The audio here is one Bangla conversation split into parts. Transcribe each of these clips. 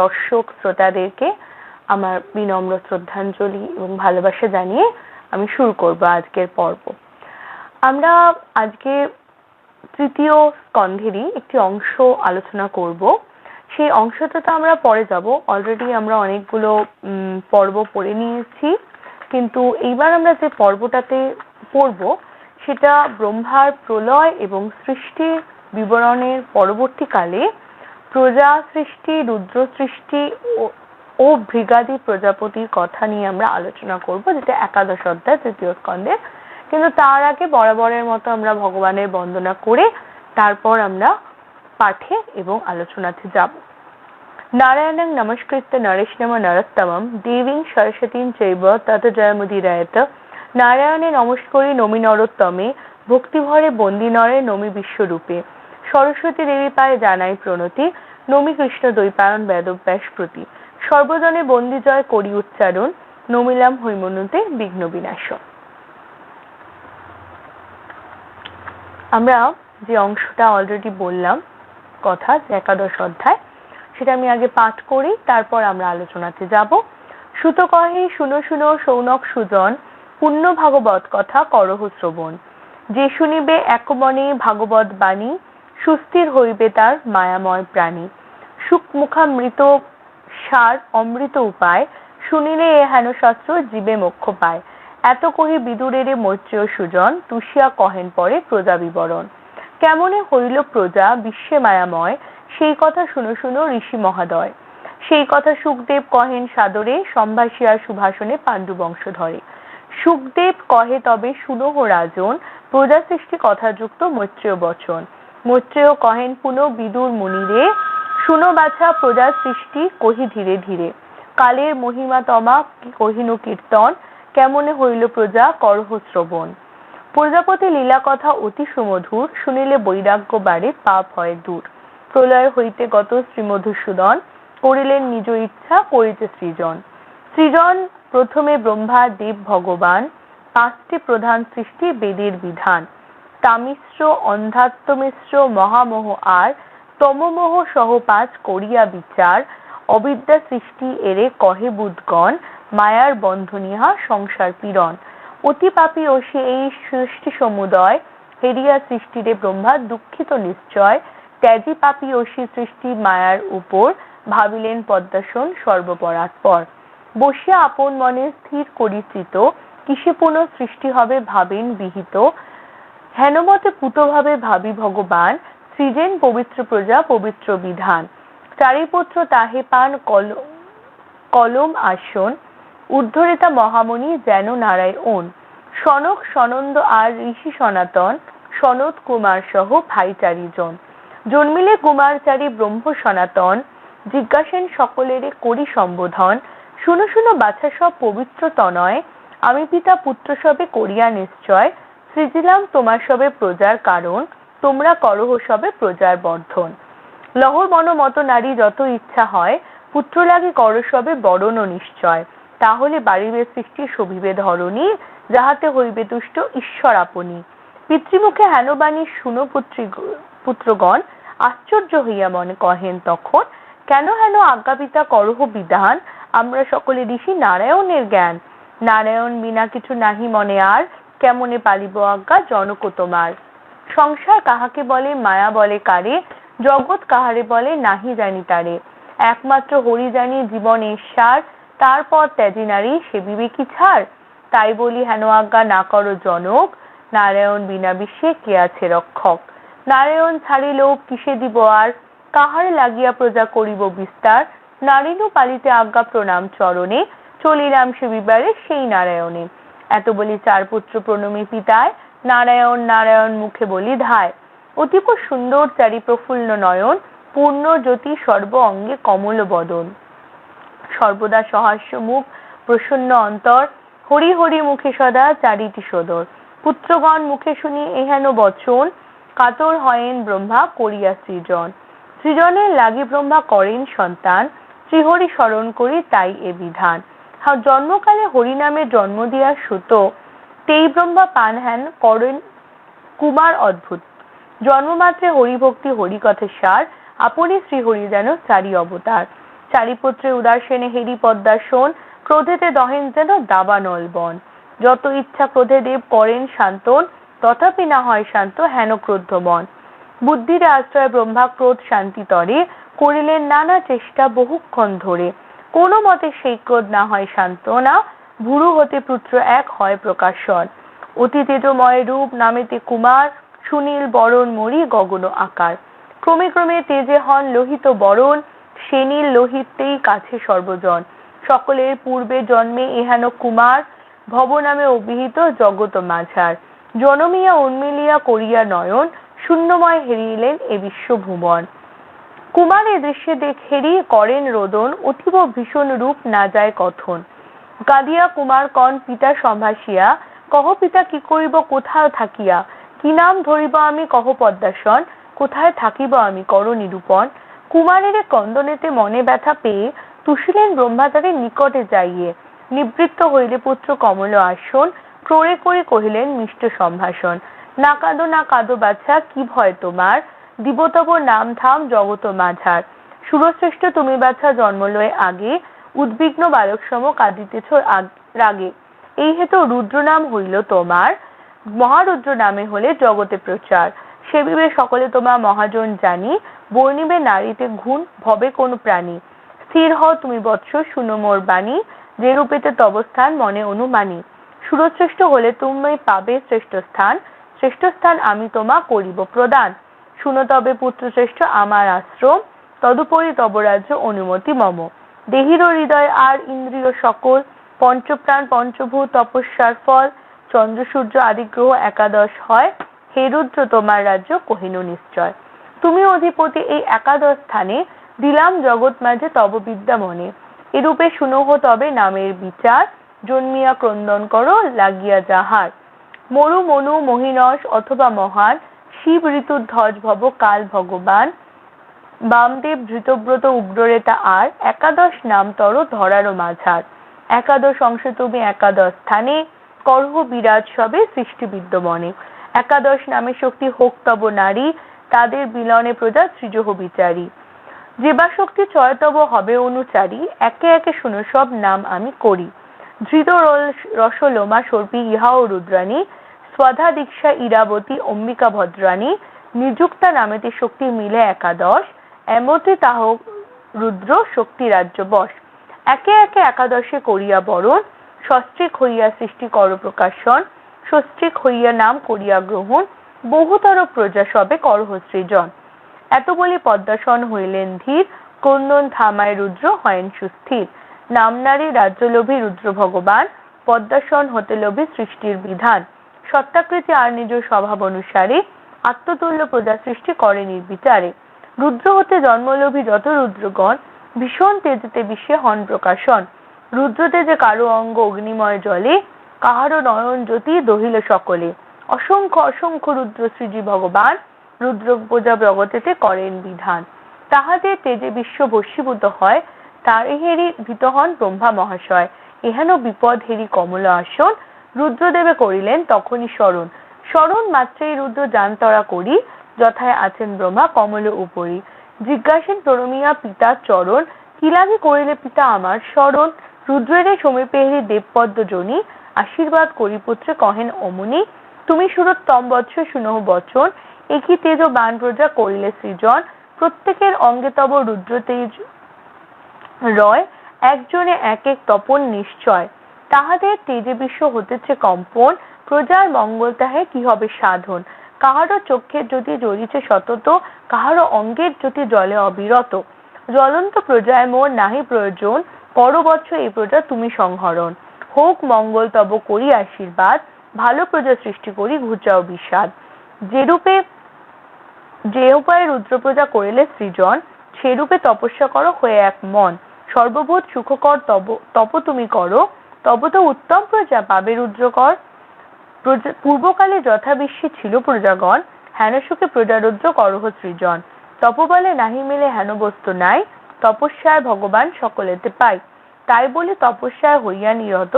দর্শক শ্রোতাদেরকে আমার বিনম্র শ্রদ্ধাঞ্জলি এবং ভালোবাসা জানিয়ে আমি শুরু করব আজকের পর্ব। আমরা আজকে তৃতীয় স্কন্ধেরই একটি অংশ আলোচনা করব। সেই অংশটাতে আমরা পরে যাব। অলরেডি আমরা অনেকগুলো পর্ব পড়ে নিয়েছি। কিন্তু এইবার আমরা যে পর্বটাতে পড়ব, সেটা ব্রহ্মার প্রলয় এবং সৃষ্টির বিবরণের পরবর্তীকালে প্রজা সৃষ্টি রুদ্র সৃষ্টি ও- ও ভৃগাদি প্রজাপতির কথা নিয়ে আমরা আলোচনা করব, যেটা একাদশ অধ্যায়, তৃতীয় স্কন্ধে। কিন্তু তার আগে বরাবরের মতো আমরা ভগবানের বন্দনা করে তারপর আমরা পাঠে এবং আলোচনাতে যাব। নারায়ণং নমস্কৃত্য নরেশনম নরোত্তমম, দেবীং সরস্বতীং চৈব তত জয়মুদিরায়ত নারায়ণে নমস্করি নমি নরোত্তমে, ভক্তিভরে বন্দি নরে নমি বিশ্বরূপে। সরস্বতী দেবী পায়ে জানাই প্রণতি। নমি কৃষ্ণ দ্বৈপায়ন বেদব্যাস প্রতি। সর্বজনে বন্দি জয় করি উচ্চারণ। নমিলাম হৈমনুতে বিঘ্ন বিনাশ। আমরা যে অংশটা অলরেডি বললাম, কথা একাদশ অধ্যায়, সেটা আমি আগে পাঠ করি, তারপর আমরা আলোচনাতে যাব। সুত কহে শুনো শুনো সৌনক সুজন, পুণ্য ভাগবত কথা করহ শ্রবণ। যে শুনিবে একমনে ভাগবত বাণী সুস্থির হইবে তার মায়াময় প্রাণী। সুখ মুখামৃত সার অমৃত উপায়, শুনিলে এ হেন শাস্ত্র জীবে মোক্ষ পায়। এত কহি বিদুরের মৈত্রীয় সুজন, তুষিয়া কহেন পরে প্রজা বিবরণ। কেমনে হইল প্রজা বিশ্বে মায়াময়, সেই কথা শুনো শুনো ঋষি মহাদয়। সেই কথা সুখদেব কহেন সাদরে, সম্ভাষিয়া সুভাষণে পাণ্ডু বংশ ধরে সুখদেব কহে তবে শুনহ রাজন, প্রজা সৃষ্টি কথাযুক্ত মৈত্রেয় বচন। মৈত্রেয় কহেন পুনঃ বিদুর মুনিরে, শুনো বাছা প্রজা সৃষ্টি কহি ধীরে ধীরে। কালের মহিমা তমা কহিনু কীর্তন, কেমনে হইল প্রজা করহ শ্রবণ। প্রজাপতি লীলা কথা অতি সুমধুর, শুনিলে বৈরাগ্য বাড়ে, পাপ হয় দূর। প্রলয় হইতে গত শ্রীমধুসূদন, করিলেন নিজ ইচ্ছা করিতে সৃজন। সৃজন প্রথমে ব্রহ্মা, দেব ভগবান, পাঁচটি প্রধান সৃষ্টি বেদের বিধান। তামিশ্র, অন্ধাত্মমিশ্র, মহামোহ আর তমমোহ সহ পাঁচ করিয়া বিচার, অবিদ্যা সৃষ্টি এরে কহে বুধগণ, মায়ার বন্ধনিহা সংসার পীড়ন। অতি পাপী অসি এই সৃষ্টি সমুদয়, হেরিয়া সৃষ্টিরে ব্রহ্মা দুঃখিত নিশ্চয় ত্যাজি পাপী অসি সৃষ্টি মায়ার উপর ভাবিলেন পদ্মাসন সর্বপরাৎপর। বসিয়া আপন মনে স্থির করিচিত কিসে পুনঃ সৃষ্টি হবে ভাবেন বিহিত হেনমতে পুতভাবে ভাবি ভগবান, সৃজেন পবিত্র প্রজা, পবিত্র বিধান। চারিপুত্র তাহে পান কল, কলম আসন, উদ্ধরিতা মহামণি যেন নারায়ণ। সনক সনন্দ আর ঋষি সনাতন সনত কুমার সহ ভাই চারিজন জন্মিলে কুমারচারী ব্রহ্ম সনাতন, জিজ্ঞাসেন সকলেরে করি সম্বোধন। শুনো শুনো বাছা সব পবিত্র তনয়, আমি পিতা পুত্র সবে করিয়া নিশ্চয় সৃজিলাম তোমার সবে প্রজার কারণ, তোমরা করহ সবে প্রজার বর্ধন। লহর মন মত নারী যত ইচ্ছা হয় পুত্র লাগে কর সবে বরণ নিশ্চয়। তাহলে বাড়িবে সৃষ্টি শোভিবে ধরণী, যাহাতে হইবে তুষ্ট ঈশ্বর আপনি। পিতৃমুখে হেনবাণী শুনো পুত্রী, পুত্রগণ, আশ্চর্য হইয়া মনে কহেন তখন, কেন হেন আজ্ঞাপিতা করহ বিধান? আমরা সকলে ঋষি নারায়ণের জ্ঞান। নারায়ণ বিনা কিছু নাহি মনে আর কেমনে পালিব আজ্ঞা? জনক তোমার। সংসার কাহাকে বলে, মায়া বলে কারে? জগৎ কাহারে বলে, নাহি জানি তারে। একমাত্র হরি জানি জীবনের সার তারপর ত্যাজি নারী, সে বিবেকী ছাড় তাই বলি হেন আজ্ঞা, না করো জনক। নারায়ণ বিনা বিশ্বে কে আছে রক্ষক? নারায়ণ ছাড়িল কিসে দিব আর? কাহারে লাগিয়া প্রজা করিব বিস্তার? নারীনু পালিতে আজ্ঞা প্রণাম চরণে। চলিলাম সে বিবারে সেই নারায়ণে। এত বলি চার পুত্র প্রণমী পিতায়, নারায়ণ নারায়ণ মুখে বলি ধায়। অতীব সুন্দর চারি প্রফুল্ল নয়ন, পূর্ণ জ্যোতি সর্ব অঙ্গে কমল বদন। সর্বদা সহাস্য মুখ, প্রসন্ন অন্তর, হরি হরি মুখে সদা চারিটি সদর। পুত্রগণ মুখে শুনি এহেন বচন, কাতর হয়েন ব্রহ্মা করিয়া সৃজন। সৃজনের লাগি ব্রহ্মা করেন সন্তান, শ্রীহরি স্মরণ করি তাই এ বিধান। জন্মকালে হরিনামে জন্ম দিয়া সুত, তেই ব্রহ্মা পান হেন করেন কুমার অদ্ভুত। জন্মমাত্রে হরিভক্তি হরিকথের সার, আপনি শ্রীহরি যেন চারি অবতার। চারিপত্রে উদার সেনে হেরি পদ্মা শোন ক্রোধেতে দহেন যেন দাবানল বন। যত ইচ্ছা ক্রোধে দেব করেন শান্তন, তথাপি না হয় শান্ত হেন ক্রোধ মন বুদ্ধির আশ্রয় ব্রহ্মা ক্রোধ শান্তি তরে, করিলেন নানা চেষ্টা বহুক্ষণ ধরে। কোনো মতে সেই ক্রোধ না হয় শান্ত না ভুরু হতে পুত্র এক হয় প্রকাশন। অতি তেজময় রূপ নামেতে কুমার, সুনীল, বরণ, মরি, গগন, আকার। ক্রমে ক্রমে তেজে হন লোহিত বরণ, সেনীল লোহিতেই কাছে সর্বজন। সকলের পূর্বে জন্মে এহেন কুমার, ভব নামে অভিহিত জগত মাঝার। জনমিয়া উন্মিলিয়া করিয়া নয়ন, শূন্যময় হেরিলেন এ বিশ্বভুবন কুমার এ দৃশ্যে দেখেরি করেন রোদন, অতীব ভীষণ রূপ না যায় কথন। কাঁদিয়া কুমার কন, পিতা সম্ভাসিয়া কহ পিতা কি করিব কোথাও থাকিয়া? কি নাম ধরিব আমি, কহ পদ্মাসন, কোথায় থাকিব আমি, কর নিরূপণ। কুমারের কন্দনেতে মনে ব্যথা পেয়ে তুষিলেন ব্রহ্মাচারের নিকটে যাইয়ে। নিবৃত্ত হইলে পুত্র কমল আসন, ক্রোড়ে করে কহিলেন, মিষ্ট সম্ভাষণ, না কাঁদো না কাঁদো বাছা, কি ভয় তোমার? দিব তব নাম ধাম জগত মাঝার। সুরশ্রেষ্ঠ তুমি বাছা জন্ম লয়ে আগে, উদ্বিগ্ন বালক সম কাঁদিতেছ রাগে। এই হেতু রুদ্র নাম হইল তোমার, মহারুদ্র নামে হলে জগতে প্রচার। সেবিবে সকলে তোমার মহাজন জানি, বর্ণিবে নারীতে ঘুণ ভবে কোন প্রাণী। স্থির হও তুমি বৎস, শুনো মোর বাণী, যে রূপেতে তব স্থান মনে অনুমানী। সুরশ্রেষ্ঠ হলে তুমি পাবে শ্রেষ্ঠ স্থান শ্রেষ্ঠ স্থান আমি তোমা করিব প্রদান। শুনো তবে পুত্র শ্রেষ্ঠ আমার আশ্রম। তদুপরি তব রাজ্য অনুমতি মম। দেহির হৃদয় আর ইন্দ্রিয় সকল, পঞ্চপ্রাণ, পঞ্চভূত, তপস্যার ফল, চন্দ্র, সূর্য আদি গ্রহ একাদশ হয়। হে রুদ্র, তোমার রাজ্য কহিনু নিশ্চয়। তুমি অধিপতি এই একাদশ স্থানে দিলাম জগৎ মাঝে তব বিদ্যা মনে। এরূপে শুনহ তবে নামের বিচার। জন্মিয়া ক্রন্দন করো, লাগিয়া যাহার। মরু মনু মহিনস অথবা মহান। শিব ঋতু ধ্বজ ভব কাল ভগবান। বামদেব ধৃতব্রত উগ্ররেতা আর একাদশ নাম তর ধরারও মাঝার। একাদশ অংশে তুমি একাদশ স্থানে, করহ বিরাজ সবে সৃষ্টি বিদ্যমনে। একাদশ নামে শক্তি হোক তব নারী, তাদের বিলনে প্রজা সৃজহ বিচারী। যেবা শক্তি চয়তব হবে অনুচারী, একে একে শুনো সব নাম আমি করি। ধৃত রস- রসলোমা সর্পি ইহাও রুদ্রাণী স্বধা দীক্ষা ইরাবতী অম্বিকা ভদ্রাণী, নিযুক্তা নামেতে শক্তি মিলে একাদশ, এমতি তাহ রুদ্র শক্তি রাজ্য বশ। একে একে একাদশে করিয়া বরণ সস্ত্রিক হইয়া সৃষ্টি কর প্রকাশন সস্ত্রিক হইয়া নাম করিয়া গ্রহণ, বহুতর প্রজা সবে করহ সৃজন। এত বলি পদ্মাসন হইলেন ধীর কন্দন থামায় রুদ্র হয়েন সুস্থির। নামনারী রাজ্যলোভী রুদ্র ভগবান, পদ্মাসন হতে লোভী সৃষ্টির বিধান। সত্তাকৃতি আর নিজ স্বভাব অনুসারে আত্মতুল্য প্রজা সৃষ্টি করে নির্বিচারে। রুদ্র হতে জন্মলোভী যত রুদ্রগণ, ভীষণ তেজেতে বিশ্বে হন প্রকাশন। রুদ্র তেজে কারও অঙ্গ অগ্নিময় জলে কাহারো নয়ন জ্যোতি দহিল সকলে। অসংখ্য অসংখ্য রুদ্র সৃজি ভগবান রুদ্র পূজা জগতেতে করেন বিধান। তাহাদের তেজে বিশ্ব বশীভূত হয় তার হেরি ভীত হন ব্রহ্মা মহাশয়। এহেন বিপদ হেরি কমল আসন রুদ্রদেবে করিলেন, তখনই স্মরণ স্মরণ মাত্রেই রুদ্র জানতরা করি, যথায় আছেন ব্রহ্মা কমল উপরি। জিজ্ঞাসেন প্রণমিয়া পিতা, চরণ, কি লাগে করিলে পিতা আমার? স্মরণ রুদ্রের সমীপে হেরি দেবপদ্ম জনি আশীর্বাদ করি পুত্রে কহেন অমনি, তুমি সুরোত্তম বৎস শুনহ বচন, একই তেজ বান প্রজা করিলে সৃজন, প্রত্যেকের অঙ্গে তব রুদ্র তেজ রয়, একজনে এক এক তপন নিশ্চয়। তাহাদের তেজে হতেছে কম্পন, প্রজার মঙ্গল তাহে কি হবে সাধন? কাহারও চক্ষের যদি জ্বলিছে সতত কাহারও অঙ্গের যদি জলে অবিরত। জ্বলন্ত প্রজায় মোর নাহি প্রয়োজন করবৎস এই প্রজা তুমি সংহরণ। হোক মঙ্গল তব করি আশীর্বাদ, ভালো প্রজা সৃষ্টি করি ঘুচাও বিষাদ। যেরূপে, যে উপায়ে রুদ্রপ্রজা করিলে সৃজন, সেরূপে তপস্যা করো হয়ে এক মন। সর্বভূত সুখকর তব, তপ তুমি করো তব তো উত্তম প্রজা পাবে রুদ্রকর পূর্বকালে যথাবিশ্বে ছিল প্রজাগণ হেন সুখে প্রজারুদ্র করহ সৃজন। তপবলে নাহি মিলে হেন বস্তু নাই, তপস্যায় ভগবান সকলেতে পাই। তাই বলে তপস্যায় হইয়া নিরত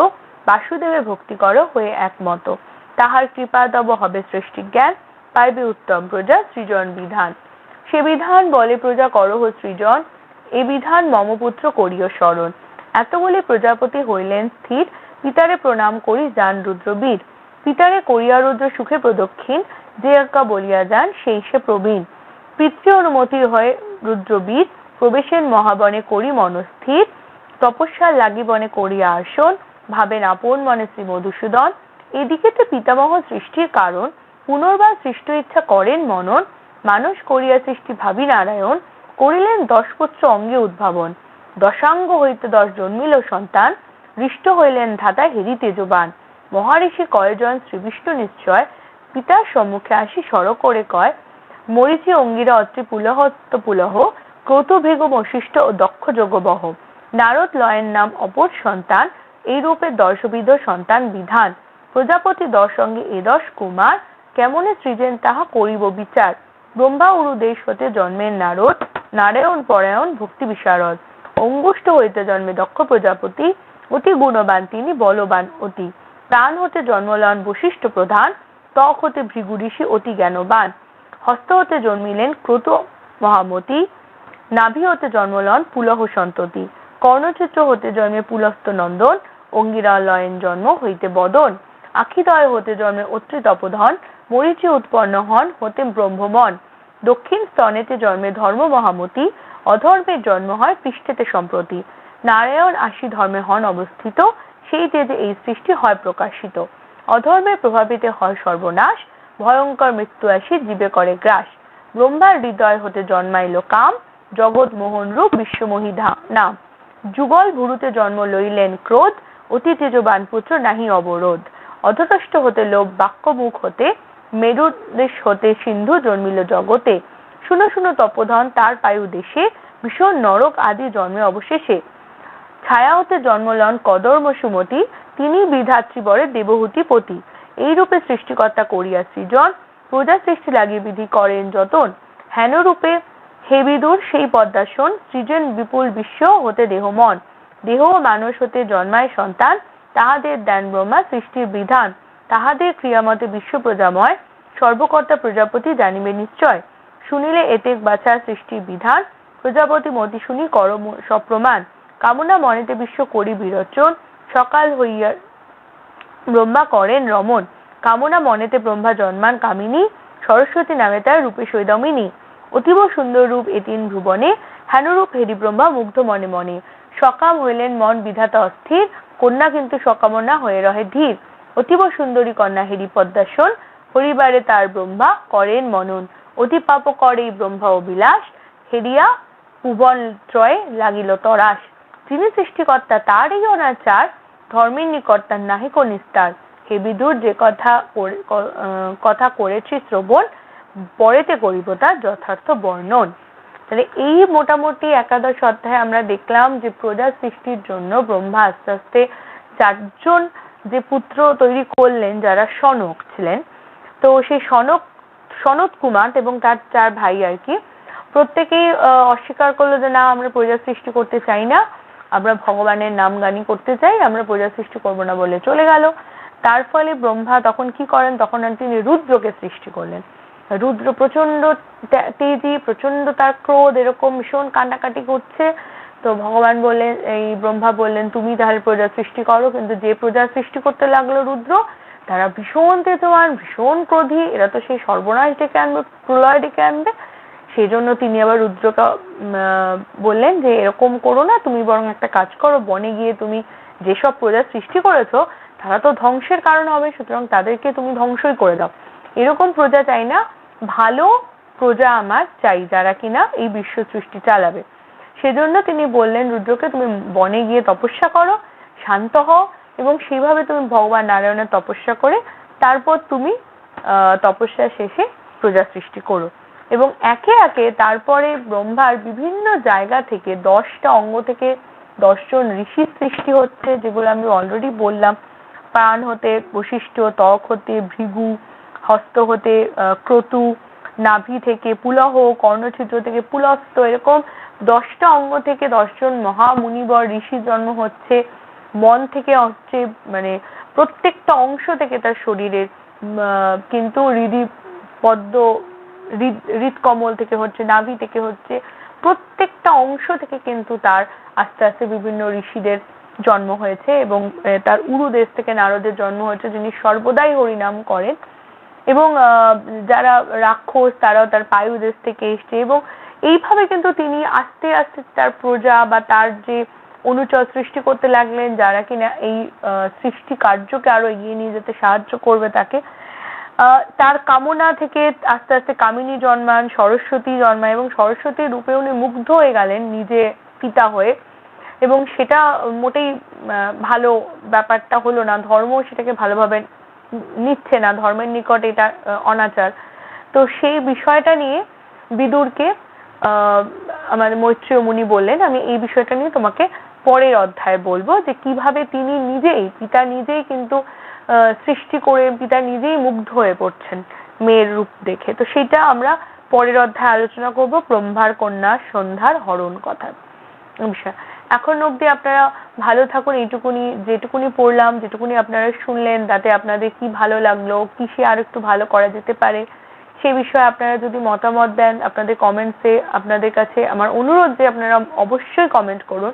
বাসুদেবে ভক্তি করো হয়ে একমত। তাহার কৃপা তব হবে সৃষ্টি জ্ঞান, পাইবে উত্তম প্রজা সৃজন বিধান। সে বিধান বলে প্রজা করহ সৃজন, এ বিধান মমপুত্র করিও স্মরণ এত বলে প্রজাপতি হইলেন স্থির, পিতারে প্রণাম করি যান রুদ্রবীর। পিতারে করিয়া রুদ্র সুখে প্রদক্ষিণ, যে একা বলিয়া যান সেই সে প্রবীণ। পিতৃ অনুমতি হয়ে রুদ্রবীর, প্রবেশের মহাবনে করি মনস্থির। তপস্যার লাগি বনে করিয়া আসন, ভাবেন আপন মনে শ্রী মধুসূদন। এদিকে তো পিতামহ সৃষ্টির কারণ, পুনর্বার সৃষ্ট ইচ্ছা করেন মনন। মানুষ করিয়া সৃষ্টি ভাবি নারায়ণ, করিলেন দশ পুত্র অঙ্গে উদ্ভাবন। দশাঙ্গ হইতে দশ জন্মিল সন্তান, হৃষ্ট হইলেন ধাতা হেরি তেজবান। মহারিষি কয়জন শ্রীবিষ্ণু নিশ্চয়? পিতার সম্মুখে আসি সর করে কয়, মরিচি অঙ্গিরা অত্রি পুলহত্ত পুলহ, ক্রতুভেগ বশিষ্ঠ ও দক্ষ যোগবহ। নারদ লয়ের নাম অপর সন্তান এই রূপে দর্শবিদ সন্তান বিধান। প্রজাপতি দশ অঙ্গে এ দশ কুমার, কেমনে সৃজেন তাহা করিব বিচার। ব্রহ্মা উরু দেশ হতে জন্মের নারদ, নারায়ণ পরায়ণ ভক্তি বিশারদ। অঙ্গুষ্ঠ হইতে জন্মে দক্ষ প্রজাপতি, অতি গুণবান তিনি, বলবান অতি। প্রাণ হতে জন্মলন বশিষ্ঠ প্রধান, ত্বক হতে ভৃগু ঋষি অতি জ্ঞানবান। হস্ত হতে জন্মিলেন ক্রতু মহামতি, নাভি হতে জন্মলন পুলহ সন্ততি। কর্ণচিত্র হতে জন্মে পুলস্ত নন্দন অঙ্গিরালয়ন জন্ম হইতে বদন। আখিদয় হতে জন্মে অত্রি তপধন মরিচি উৎপন্ন হন হতে ব্রহ্মমন। দক্ষিণ স্তনেতে জন্মে ধর্ম মহামতি অধর্মের জন্ম হয় পৃষ্ঠেতে সম্প্রতি। নারায়ণ আশি ধর্মে হন অবস্থিত, সেই তেজে এই সৃষ্টি হয় প্রকাশিত। অধর্মের প্রভাবিতে হয় সর্বনাশ, ভয়ঙ্কর মৃত্যু আসি, জীবে করে গ্রাস। ব্রহ্মার হৃদয় হতে জন্মাইল কাম, জগৎ মোহন রূপ, বিশ্বমোহী নাম। যুগল ভুরুতে জন্ম লইলেন ক্রোধ, অতি তেজবান পুত্র নাহি অবরোধ। অধতষ্ট হতে লোভ বাক্য মুখ হতে মেরুদেশ হতে সিন্ধু জন্মিল জগতে। শুনো শুনো তপধন তার পায়ু দেশে ভীষণ নরক আদি জন্মে অবশেষে। ছায়া হতে জন্মলন কদর্ম সুমতি, তিনি বিধাত্রী বরে দেবহূতি পতি। এই রূপে সৃষ্টিকর্তা করিয়া সৃজন, প্রজা সৃষ্টি লাগিয়ে বিধি করেন যতন। হেন রূপে হেবিদুর সেই পদ্মাসন, সৃজন বিপুল বিশ্ব হতে দেহ মন। দেহ মানুষ হতে জন্মায় সন্তান, তাহাদের দেন ব্রহ্মা সৃষ্টির বিধান। তাহাদের ক্রিয়ামতে বিশ্ব প্রজাময়, সর্বকর্তা প্রজাপতি জানিবে নিশ্চয়। শুনিলে এতে বাছা সৃষ্টির বিধান। প্রজাপতি মতি শুনি কর সপ্রমাণ। কামনা মনেতে বিশ্ব করি বিরচন। সকাল হইয়া ব্রহ্মা করেন রমন কামনা মনেতে ব্রহ্মা জন্মান কামিনী। সরস্বতী নামে তার রূপে সৈদমিনী। অতীব সুন্দর রূপ এতিন ভুবনে। হেনরূপ হেরি ব্রহ্মা মুগ্ধ মনে মনে। সকাম হইলেন মন বিধাতা অস্থির। কন্যা কিন্তু সকামনা হয়ে রহে ধীর। অতীব সুন্দরী কন্যা হেরি পদ্মাসন। পরিবারে তার ব্রহ্মা করেন মনন। অতি পাপ করে ব্রহ্মা অবিলাস হেরিয়া ভুবন ত্রয় লাগিল তরাস যিনি সৃষ্টিকর্তা তার এই অনাচার, ধর্মের নিকট তার নাহিক নিস্তার। হে বিদুর, যে কথা কথা করেছি শ্রবণ, পরেতে করিব তার যথার্থ বর্ণন। তাহলে এই মোটামুটি একাদশ অধ্যায়ে আমরা দেখলাম যে প্রজা সৃষ্টির জন্য ব্রহ্মা আস্তে আস্তে চারজন যে পুত্র তৈরি করলেন, যারা সনক ছিলেন, তো সেই সনক সনত কুমার এবং তার চার ভাই আর কি। প্রত্যেকেই অস্বীকার করল যে, না, আমরা প্রজা সৃষ্টি করতে চাই না। আমরা ভগবানের নাম গানি করতে চাই, আমরা প্রজা সৃষ্টি করব না বলে চলে গেল। তার ফলে ব্রহ্মা তখন কি করেন? তখন তিনি রুদ্রকে সৃষ্টি করলেন। রুদ্র প্রচণ্ড তেজি প্রচণ্ড তার ক্রোধ, এরকম ভীষণ কান্নাকাটি করছে। তো ভগবান বললেন এই ব্রহ্মা বললেন, তুমি তাহলে প্রজা সৃষ্টি করো, কিন্তু যে প্রজা সৃষ্টি করতে লাগল রুদ্র তারা ভীষণ তেজবান, ভীষণ ক্রোধী, এরা তো সেই সর্বনাশ ডেকে আনবে, প্রলয় ডেকে আনবে। সেই জন্য তিনি আবার রুদ্রকে বললেন যে, এরকম করো না, তুমি বরং একটা কাজ করো, বনে গিয়ে তুমি যেসব প্রজা সৃষ্টি করেছ, তারা তো ধ্বংসের কারণ হবে, সুতরাং তাদেরকে তুমি ধ্বংসই করে দাও। এরকম প্রজা চাই না, ভালো প্রজা আমার চাই, যারা কিনা এই বিশ্ব সৃষ্টি চালাবে। সেজন্য তিনি বললেন রুদ্রকে, তুমি বনে গিয়ে তপস্যা করো, শান্ত হও এবং সেইভাবে তুমি ভগবান নারায়ণের তপস্যা করে তারপর তুমি তপস্যা শেষে প্রজা সৃষ্টি করো। এবং একে একে তারপরে ব্রহ্মার বিভিন্ন জায়গা থেকে দশটা অঙ্গ থেকে দশজন ঋষির সৃষ্টি হচ্ছে, যেগুলো আমি অলরেডি বললাম। প্রাণ হতে, বশিষ্ঠ, ত্বক হতে, ভৃগু, হস্ত হতে ক্রতু, নাভি থেকে পুলহ, কর্ণছিদ্র থেকে পুলস্ত, এরকম দশটা অঙ্গ থেকে দশজন মহামুনিবর ঋষি জন্ম হচ্ছে। মন থেকে হচ্ছে মানে প্রত্যেকটা অংশ থেকে তার শরীরের কিন্তু হৃদি পদ্ম, হৃদ, হৃদকমল থেকে হচ্ছে, নাভি থেকে হচ্ছে, প্রত্যেকটা অংশ থেকে কিন্তু তার আস্তে আস্তে বিভিন্ন ঋষিদের জন্ম হয়েছে এবং তার উরু দেশ থেকে নারদের জন্ম হয়েছে যিনি সর্বদাই হরিনাম করেন। এবং যারা রাক্ষস তারাও তার পায়ু দেশ থেকে এসছে এবং এইভাবে কিন্তু তিনি আস্তে আস্তে তার প্রজা বা তার যে অনুচর সৃষ্টি করতে লাগলেন, যারা কিনা এই সৃষ্টি কার্যকে আরও এগিয়ে নিয়ে যেতে সাহায্য করবে তাকে। তার কামনা থেকে আস্তে আস্তে কামিনী জন্মান, সরস্বতী জন্মায় এবং সরস্বতীর রূপে উনি মুগ্ধ হয়ে গেলেন নিজে পিতা হয়ে। এবং সেটা মোটেই ভালো ব্যাপারটা হলো না। ধর্ম সেটাকে ভালোভাবে নিচ্ছে না। ধর্মের নিকট এটা অনাচার। তো সেই বিষয়টা নিয়ে বিদুরকে আমার মৈত্রীয় মুনি বললেন, আমি এই বিষয়টা নিয়ে তোমাকে পরের অধ্যায়ে বলব যে কীভাবে তিনি নিজেই, পিতা নিজেই কিন্তু সৃষ্টি করে পিতা নিজেই মুগ্ধ হয়ে পড়ছেন মেয়ের রূপ দেখে। তো সেটা আমরা পরের অধ্যায়ে আলোচনা করব, ব্রহ্মার কন্যা সন্ধ্যার হরণ কথা এখন অবধি আপনারা ভালো থাকুন, এইটুকুনি, যেটুকুনি পড়লাম, যেটুকুনি আপনারা শুনলেন, তাতে আপনাদের কি ভালো লাগল, কিসে আর একটু ভালো করা যেতে পারে, সে বিষয়ে আপনারা যদি মতামত দেন, আপনাদের কমেন্টসে আপনাদের কাছে আমার অনুরোধ যে আপনারা অবশ্যই কমেন্ট করুন।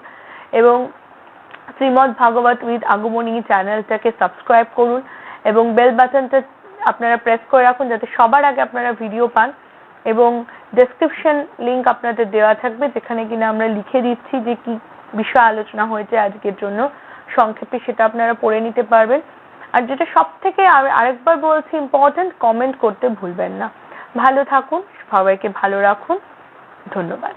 এবং শ্রীমদ্ ভাগবত উইথ আগমনী চ্যানেলটাকে সাবস্ক্রাইব করুন এবং বেল বাটনটা আপনারা প্রেস করে রাখুন যাতে সবার আগে আপনারা ভিডিও পান এবং ডেসক্রিপশন লিংক আপনাদের দেওয়া থাকবে যেখানে কিনা আমরা লিখে দিচ্ছি যে কি বিষয় আলোচনা হয়েছে আজকের জন্য। সংক্ষেপে সেটা আপনারা পড়ে নিতে পারবেন। আর যেটা সব থেকে আরেকবার বলছি ইম্পর্টেন্ট কমেন্ট করতে ভুলবেন না। ভালো থাকুন, সবাইকে ভালো রাখুন। ধন্যবাদ।